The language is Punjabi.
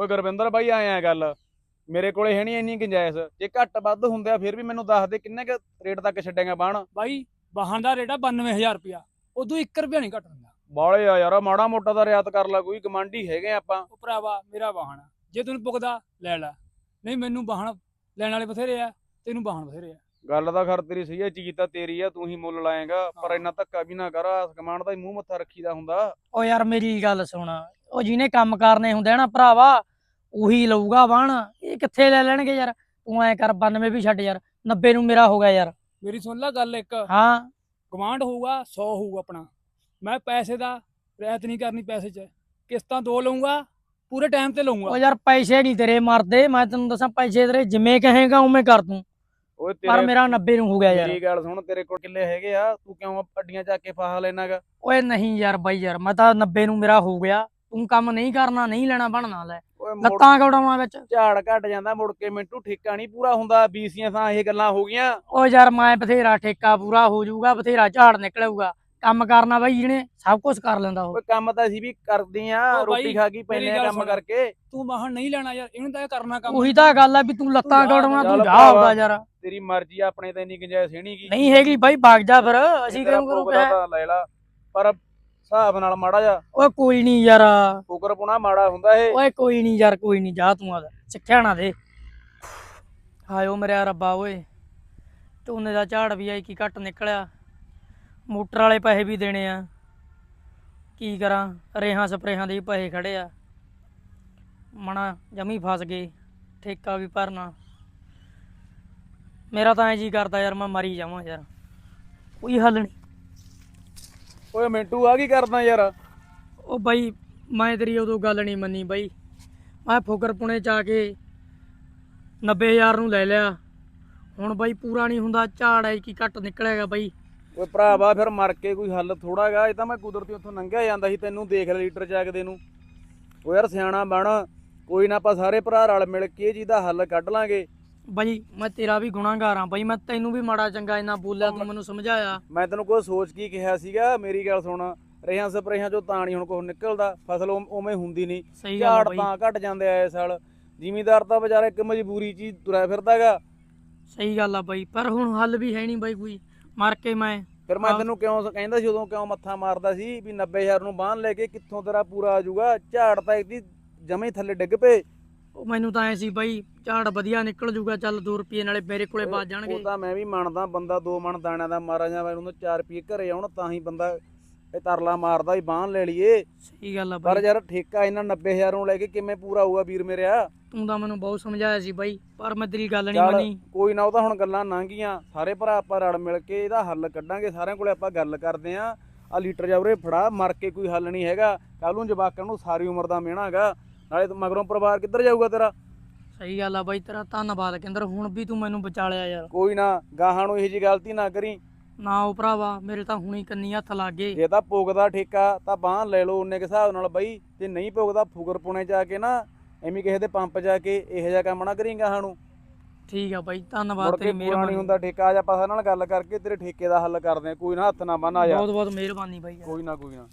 ਓਏ ਗੁਰਵਿੰਦਰ ਬਾਈ ਆਏ ਆ ਗੱਲ। ਮੇਰੇ ਕੋਲੇ ਹੈ ਨਹੀਂ ਇੰਨੀ ਗੁੰਜਾਇਸ਼। ਜੇ ਘੱਟ ਵੱਧ ਹੁੰਦੇ ਆ ਫਿਰ ਵੀ ਮੈਨੂੰ ਦੱਸ ਦੇ ਕਿੰਨੇ ਕੁ ਰੇਟ ਤੱਕ ਛੱਡੇਗਾ ਬਾਣ। ਬਾਈ ਵਾਹਣ ਦਾ ਰੇਟ ਆ 92000 ਰੁਪਿਆ ਉਦੋਂ 1 ਰੁਪਿਆ ਨਹੀਂ ਘੱਟ ਹੁੰਦਾ। ਬਾਲੇ ਆ ਯਾਰ ਮਾੜਾ ਮੋਟਾ ਦਾ ਰਿਆਤ ਕਰ ਲਾ ਕੋਈ ਗਮਾਂਡੀ ਹੈਗੇ ਆਪਾਂ। ਉਹ ਭਰਾਵਾ ਮੇਰਾ ਵਾਹਣ ਜੇ ਤੈਨੂੰ ਪੁੱਗਦਾ ਲੈ ਲੈ। ਨਹੀਂ ਮੈਨੂੰ ਵਾਹਣ ਲੈਣ ਵਾਲੇ ਬਥੇਰੇ ਆ ਤੈਨੂੰ ਵਾਹਣ ਬਥੇਰੇ ਆ। ਗੱਲ ਤਾਂ ਖਰ ਤੇਰੀ ਸਹੀ ਹੈ ਚੀਜ਼ ਤਾਂ ਤੇਰੀ ਆ ਤੂੰ ਹੀ ਮੁੱਲ ਲਾਏਗਾ। ਪਰ। ਇੰਨਾ ਧੱਕਾ ਵੀ ਨਾ ਕਰ ਕਮਾਂਡ ਦਾ ਹੀ ਮੂੰਹ ਮੱਥਾ ਰੱਖੀਦਾ ਹੁੰਦਾ। ਓ ਯਾਰ ਮੇਰੀ ਗੱਲ ਸੁਣ। ਉਹ ਜਿਹਨੇ ਕੰਮ ਕਰਨੇ ਹੁੰਦੇ ਆ ਨਾ ਭਰਾਵਾ ਉਹੀ ਲਊਗਾ ਬਾਣ ਇਹ ਕਿੱਥੇ ਲੈ ਲੈਣਗੇ ਯਾਰ? ਤੂੰ ਐ ਕਰ 92 ਵੀ ਛੱਡ ਯਾਰ 90 ਨੂੰ ਮੇਰਾ ਹੋ ਗਿਆ ਯਾਰ। ਮੇਰੀ ਸੁਣ ਲੈ ਗੱਲ ਇੱਕ। ਹਾਂ। ਗਵਾਂਡ ਹੋਊਗਾ 100 ਹੋਊਗਾ ਆਪਣਾ। ਮੈਂ ਪੈਸੇ ਦਾ ਰਹਿਤ ਨਹੀਂ ਕਰਨੀ ਪੈਸੇ 'ਚ। ਕਿਸ਼ਤਾਂ ਦੋ ਲਊਂਗਾ ਪੂਰੇ ਟਾਈਮ ਤੇ ਓ ਲਊਂਗਾ ਯਾਰ ਪੈਸੇ ਨਹੀਂ ਤੇਰੇ ਮਰਦੇ ਮੈਂ ਤੈਨੂੰ ਦੱਸਾਂ ਪੈਸੇ ਤੇਰੇ ਜਿਵੇਂ ਕਹੇਗਾ ਉਵੇਂ ਕਰ ਦੂੰ ਓਏ ਪਰ ਮੇਰਾ 90 ਨੂੰ ਹੋ ਗਿਆ ਯਾਰ। ਮੇਰੀ ਗੱਲ ਸੁਣ ਤੇਰੇ ਕੋਲ ਕਿੱਲੇ ਹੈਗੇ ਆ ਤੂੰ ਕਿਉਂ ਅੱਡੀਆਂ ਚੱਕ ਕੇ ਫਾਹਾ ਲੈਣਾਗਾ ਓਏ ਨਹੀਂ ਯਾਰ ਬਾਈ ਯਾਰ ਮੈਂ ਤਾਂ 90 ਨੂੰ ਮੇਰਾ ਹੋ ਗਿਆ। ਤੂੰ ਕੰਮ ਨਹੀਂ ਕਰਨਾ ਨਹੀਂ ਲੈਣਾ ਬਣਨਾ ਲੈ। ਮੁੜ ਲੱਤਾਂ ਕੌੜਾਵਾਂ ਵਿੱਚ। ਝਾੜ ਘਟ ਜਾਂਦਾ ਮੁੜ ਕੇ ਮਿੰਟੂ ਠੇਕਾ ਨਹੀਂ ਪੂਰਾ ਹੁੰਦਾ ਬੀਸੀਆਂ ਤਾਂ ਇਹ ਗੱਲਾਂ ਹੋ ਗਈਆਂ। ਓ ਯਾਰ ਮੈਂ ਬਥੇਰਾ ਠੇਕਾ ਪੂਰਾ ਹੋ ਜਾਊਗਾ ਬਥੇਰਾ ਝਾੜ ਨਿਕਲੂਗਾ। ਕੰਮ ਕਰਨਾ ਬਾਈ ਜਿਹਨੇ ਸਭ ਕੁਝ ਕਰ ਲੈਂਦਾ ਉਹ। ਓਏ ਕੰਮ ਤਾਂ ਅਸੀਂ ਵੀ ਕਰਦੇ ਆ ਓ ਬਾਈ, ਰੋਟੀ ਖਾ ਕੇ ਪੈਨੇ ਗੱਲ ਕੰਮ ਸੁਣ। ਕਰਕੇ। ਤੂੰ ਵਾਹਣ ਨਹੀਂ ਲੈਣਾ ਯਾਰ ਇਹਨੂੰ ਤਾਂ ਇਹ ਕਰਨਾ ਕੰਮ। ਉਹੀ ਤਾਂ ਗੱਲ ਆ ਵੀ ਤੂੰ ਲੱਤਾਂ ਜਾ, ਕੌੜਾਵਾਂ ਤੂੰ ਚੱਲ ਜਾ ਭਰਾਵਾ। ਆਉਂਦਾ ਯਾਰ। ਤੇਰੀ ਮਰਜ਼ੀ ਆ, ਆਪਣੇ ਤੇ ਇੰਨੀ ਗੁੰਜਾਇਸ਼ ਹੈ ਗੀ। ਨਹੀਂ ਹੈਗੀ ਬਾਈ ਭਾਗ ਜਾ ਫਿਰ ਅਸੀਂ ਕਿਉਂ ਕਰੂ ਲੈ ਲਾ। ਪਰ ਹਿਸਾਬ ਨਾਲ ਮਾੜਾ ਜਾ ਓਏ ਕੋਈ ਨਹੀਂ ਯਾਰ। ਫੁਕਰ ਪੁਣਾ ਮਾੜਾ ਹੁੰਦਾ ਇਹ। ਓਏ ਕੋਈ ਨਹੀਂ ਯਾਰ ਕੋਈ ਨਹੀਂ ਜਾ ਤੂੰ ਆ ਸਿੱਖਿਆ ਨਾ ਦੇ। ਹਾਇਓ ਮੇਰੇ ਰੱਬਾ ਓਏ। ਝੋਨੇ ਦਾ ਝਾੜ ਵੀ ਆਈ ਕੀ ਘੱਟ ਨਿਕਲਿਆ। ਮੋਟਰ ਵਾਲੇ ਪੈਸੇ ਵੀ ਦੇਣੇ ਆ। ਕੀ ਕਰਾਂ? ਰੇਹਾਂ ਸਪਰੇਹਾਂ ਦੇ ਵੀ ਪੈਸੇ ਖੜੇ ਆ। ਮਣਾ ਜਮੀ ਫਸ ਗਏ। ਠੇਕਾ ਵੀ ਭਰਨਾ। ਮੇਰਾ ਤਾਂ ਐ ਜੀ ਕਰਦਾ ਯਾਰ ਮੈਂ ਮਰੀ ਜਾਵਾਂ ਯਾਰ। ਕੋਈ ਹੱਲ ਨਹੀਂ ਓਏ ਮਿੰਟੂ ਆ ਕੀ ਕਰਦਾ ਯਾਰ? ਉਹ ਬਾਈ ਮੈਂ ਤੇਰੀ ਉਦੋਂ ਗੱਲ ਨਹੀਂ ਮੰਨੀ ਬਾਈ। ਮੈਂ ਫੁਕਰ ਪੁਣੇ ਚ ਆ ਕੇ 90000 ਨੂੰ ਲੈ ਲਿਆ। ਹੁਣ ਬਾਈ ਪੂਰਾ ਨਹੀਂ ਹੁੰਦਾ ਝਾੜ ਐ ਕੀ ਘੱਟ ਨਿਕਲੇਗਾ ਬਾਈ। ਓਏ ਭਰਾਵਾ ਫਿਰ ਮਰ ਕੇ ਕੋਈ ਹੱਲ ਥੋੜਾਗਾ ਇਹ ਤਾਂ ਮੈਂ ਕੁਦਰਤੀ ਉੱਥੋਂ ਲੰਘਿਆ ਜਾਂਦਾ ਸੀ ਤੈਨੂੰ ਦੇਖ ਲੈ ਲੀਟਰ ਜਾਗਦੇ ਨੂੰ ਓ ਯਾਰ ਸਿਆਣਾ ਬਣ ਕੋਈ ਨਾ ਆਪਾਂ ਸਾਰੇ ਭਰਾ ਰਲ ਮਿਲ ਕੇ ਇਹ ਚੀਜ਼ ਦਾ ਹੱਲ ਕੱਢ ਲਾਂਗੇ। ਬਾਈ ਮੈਂ ਤੇਰਾ ਵੀ ਗੁਨਾਹਗਾਰ ਆ ਬਾਈ ਮੈਂ ਤੈਨੂੰ ਵੀ ਮਾੜਾ ਚੰਗਾ ਇੰਨਾ ਬੋਲਿਆ ਤੂੰ ਮੈਨੂੰ ਸਮਝਾਇਆ। ਮੈਂ ਤੈਨੂੰ ਕੋਈ ਸੋਚ ਕੀ ਕਿਹਾ ਸੀਗਾ ਮੇਰੀ ਗੱਲ ਸੁਣ ਰੇਹਾਂ ਸਪਰੇਹਾਂ ਚੋਂ ਤਾਂ ਨਹੀਂ ਹੁਣ ਕੁਛ ਨਿਕਲਦਾ ਫਸਲ ਉਵੇਂ ਹੁੰਦੀ ਨਹੀਂ। ਝਾੜ ਤਾਂ ਘਟ ਜਾਂਦੇ ਆ ਇਸ ਸਾਲ। ਜ਼ਿਮੀਦਾਰ ਤਾਂ ਵਿਚਾਰਾ ਇੱਕ ਮਜਬੂਰੀ 'ਚ ਤੁਰਿਆ ਫਿਰਦਾਗਾ ਸਹੀ ਗੱਲ ਆ ਬਾਈ ਪਰ ਹੁਣ ਹੱਲ ਵੀ ਹੈ ਨਹੀਂ ਬਾਈ ਕੋਈ। ਮਰ ਕੇ ਮੈਂ ਫਿਰ ਮੈਂ। ਤੈਨੂੰ ਕਿਉਂ ਕਹਿੰਦਾ ਸੀ ਉਦੋਂ ਕਿਉਂ ਮੱਥਾ ਮਾਰਦਾ ਸੀ ਵੀ 90000 ਨੂੰ ਬਾਹਨ ਲੈ ਕੇ ਕਿੱਥੋਂ ਤੇਰਾ ਪੂਰਾ ਆ ਜਾਊਗਾ? ਝਾੜ ਤਾਂ ਇਹਦੀ ਜਮੇ ਥੱਲੇ ਡਿੱਗ ਪਏ। ਉਹ ਮੈਨੂੰ ਤਾਂ ਐ ਸੀ ਬਾਈ ਝਾੜ ਵਧੀਆ ਨਿਕਲ ਜੂਗਾ ਚੱਲ 2 ਰੁਪਏ ਨਾਲੇ ਮੇਰੇ ਕੋਲੇ ਬਚ ਜਾਣਗੇ। ਉਹ ਤਾਂ ਮੈਂ ਵੀ ਮੰਨਦਾ ਬੰਦਾ ਦੋ ਮਣ ਦਾਣਿਆਂ ਦਾ ਮਾਰਾ ਜਾਂ ਤਾਂ 4 ਰੁਪਏ ਘਰੇ ਆਉਣ ਤਾਂ ਹੀ ਬੰਦਾ ਇਹ ਤਰਲਾ ਮਾਰਦਾ ਹੀ ਬਾਹਨ ਲੈ ਲਈਏ। ਸਹੀ ਗੱਲ ਆ ਪਰ ਯਾਰ ਠੇਕਾ ਇਹਨਾਂ 90000 ਨੂੰ ਲੈ ਕੇ ਕਿਵੇਂ ਪੂਰਾ ਹੋਊਗਾ ਵੀਰ ਮੇਰਿਆ? ਤੂੰ ਤਾਂ ਮੈਨੂੰ ਬਹੁਤ ਸਮਝਾਇਆ ਸੀ ਬਾਈ ਪਰ ਮੈਂ ਤੇਰੀ ਗੱਲ ਨਹੀਂ ਚੱਲ ਮੰਨੀ। ਕੋਈ ਨਾ ਉਹ ਤਾਂ ਹੁਣ ਗੱਲਾਂ ਲੰਘੀਆਂ। ਸਾਰੇ ਭਰਾ ਆਪਾਂ ਰਲ ਮਿਲ ਕੇ ਇਹਦਾ ਹੱਲ ਕੱਢਾਂਗੇ ਸਾਰਿਆਂ ਕੋਲੇ ਆਪਾਂ ਗੱਲ ਕਰਦੇ ਆਂ। ਆ ਲੀਟਰ ਜਾਵਰੇ ਫੜਾ ਮਰ ਕੇ ਕੋਈ ਹੱਲ ਨਹੀਂ ਹੈਗਾ। ਕੱਲ ਨੂੰ ਜਵਾਕਾਂ ਨੂੰ ਸਾਰੀ ਉਮਰ ਦਾ ਮਿਹਣਾ ਹੈਗਾ। ਨਾਲੇ ਤੂੰ ਮਗਰੋਂ ਪਰਿਵਾਰ ਕਿੱਧਰ ਜਾਊਗਾ ਤੇਰਾ? ਸਹੀ ਗੱਲ ਆ ਬਾਈ ਤੇਰਾ ਧੰਨਵਾਦ ਕਹਿੰਦਰ ਹੁਣ ਵੀ ਤੂੰ ਮੈਨੂੰ ਬਚਾ ਲਿਆ ਯਾਰ। ਕੋਈ ਨਾ ਗਾਹਾਂ ਨੂੰ ਇਹੋ ਜੀ ਗਲਤੀ ਨਾ ਕਰੀ। ਨਾ ਉਹ ਭਰਾਵਾ ਮੇਰੇ ਤਾਂ ਹੁਣੀ ਕੰਨੀ ਹੱਥ ਲੱਗ ਗਏ। ਜੇ ਤਾਂ ਪੁਗਦਾ ਠੇਕਾ ਤਾਂ ਬਾਹ ਲੈ ਲਓ ਉਹਨੇ ਕੇ ਹਿਸਾਬ ਨਾਲ ਬਈ। ਤੇ ਨਹੀਂ ਪੁਗਦਾ ਫੁਗਰ ਪੁਣੇ ਜਾ ਕੇ ਨਾ ਐਵੇਂ ਕਿਸੇ ਦੇ ਪੰਪ ਜਾ ਕੇ ਇਹੋ ਜਿਹਾ ਕੰਮ ਨਾ ਕਰੀ ਗਾਹਾਂ ਨੂੰ। ਠੀਕ ਆ ਬਾਈ ਧੰਨਵਾਦ ਮੁੜ ਕੇ ਤੇਰੀ ਪੂਰਾ ਨਹੀਂ ਮਿਹਰਬਾਨੀ ਹੁੰਦਾ ਠੇਕਾ ਅੱਜ ਆਪਾਂ ਸਾਰਿਆਂ ਨਾਲ ਗੱਲ ਕਰਕੇ ਤੇਰੇ ਠੇਕੇ ਦਾ ਹੱਲ ਕਰਦੇ ਆ ਕੋਈ ਨਾ ਹੱਥ ਨਾ ਬੰਨ ਆ ਜਾ। ਬਹੁਤ ਬਹੁਤ ਮਿਹਰਬਾਨੀ ਬਾਈ ਯਾਰ। ਕੋਈ ਨਾ ਕੋਈ ਨਾ।